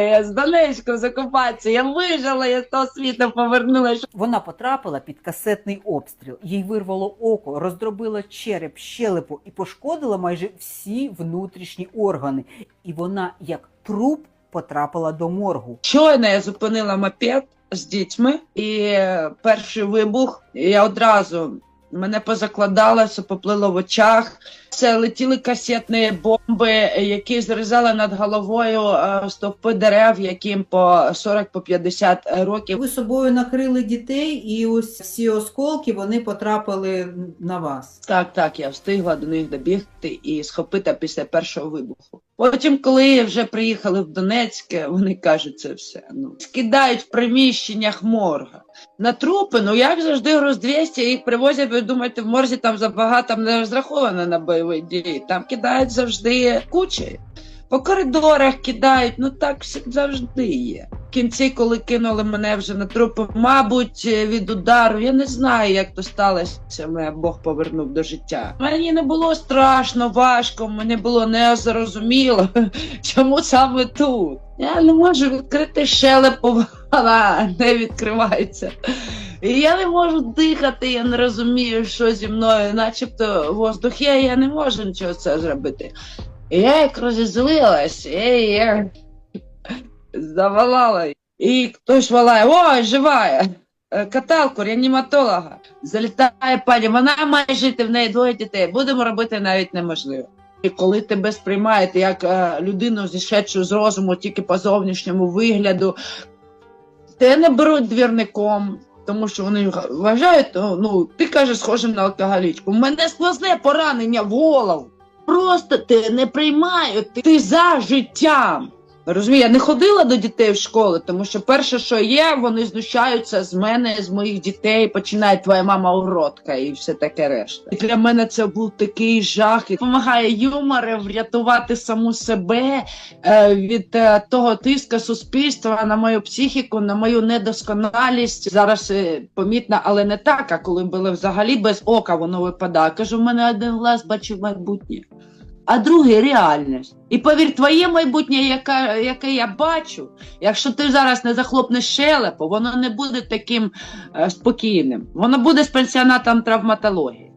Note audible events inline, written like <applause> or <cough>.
Я з Донецька з окупації, я вижила, я з того світу повернулася. Вона потрапила під касетний обстріл. Їй вирвало око, роздробило череп, щелепу і пошкодило майже всі внутрішні органи. І вона, як труп, потрапила до моргу. Щойно я зупинила мопед з дітьми, і е, перший вибух, я одразу мене позакладалося, поплило в очах. Це летіли касетні бомби, які зрізали над головою е, стовпи дерев, яким по 40 по 50 років. Ви собою накрили дітей, і ось всі осколки вони потрапили на вас. Так, так, я встигла до них добігти і схопити після першого вибуху. Потім, коли вже приїхали в Донецьке, вони кажуть це все. Ну скидають в приміщеннях морга. На трупи, ну як завжди, груз 200, їх привозять, ви думаєте, в морзі там забагато не розраховано на бойові дії. Там кидають завжди кучі. По коридорах кидають, ну так завжди є. В кінці, коли кинули мене вже на трупи, мабуть, від удару, я не знаю, як то сталося. Мене Бог повернув до життя. Мені не було страшно, важко, мені було не зрозуміло, <laughs> чому саме тут. Я не можу відкрити щелепу, вона не відкривається. І я не можу дихати, я не розумію, що зі мною, начебто воздух є, я не можу нічого це зробити. І я як розізлилась, я її завалала. І хтось валає, ой, живая! Е, Каталку, реаніматолога. Залітає пані, вона має жити, в неї двоє дітей. Будемо робити навіть неможливо. І коли тебе сприймають як е, людину зішедшу з розуму тільки по зовнішньому вигляду, те не беруть двірником, тому що вони вважають, ну, ну ти кажеш, схожим на алкоголічку. У мене сквозне поранення в голову. Просто ти не приймають, ти, ти за життям. Розумію, я не ходила до дітей в школу, тому що перше, що є, вони знущаються з мене, з моїх дітей, починає твоя мама уродка і все таке решта. І для мене це був такий жах. І Допомагає юмор врятувати саму себе е, від е, того тиска суспільства на мою психіку, на мою недосконалість. Зараз е, помітна, але не так. А коли були взагалі без ока, воно випадає. Кажу, в мене один глаз бачив майбутнє а другий реальність. І повір, твоє майбутнє, яке, яке я бачу, якщо ти зараз не захлопнеш щелепу, воно не буде таким е, спокійним. Воно буде з пенсіонатом травматології.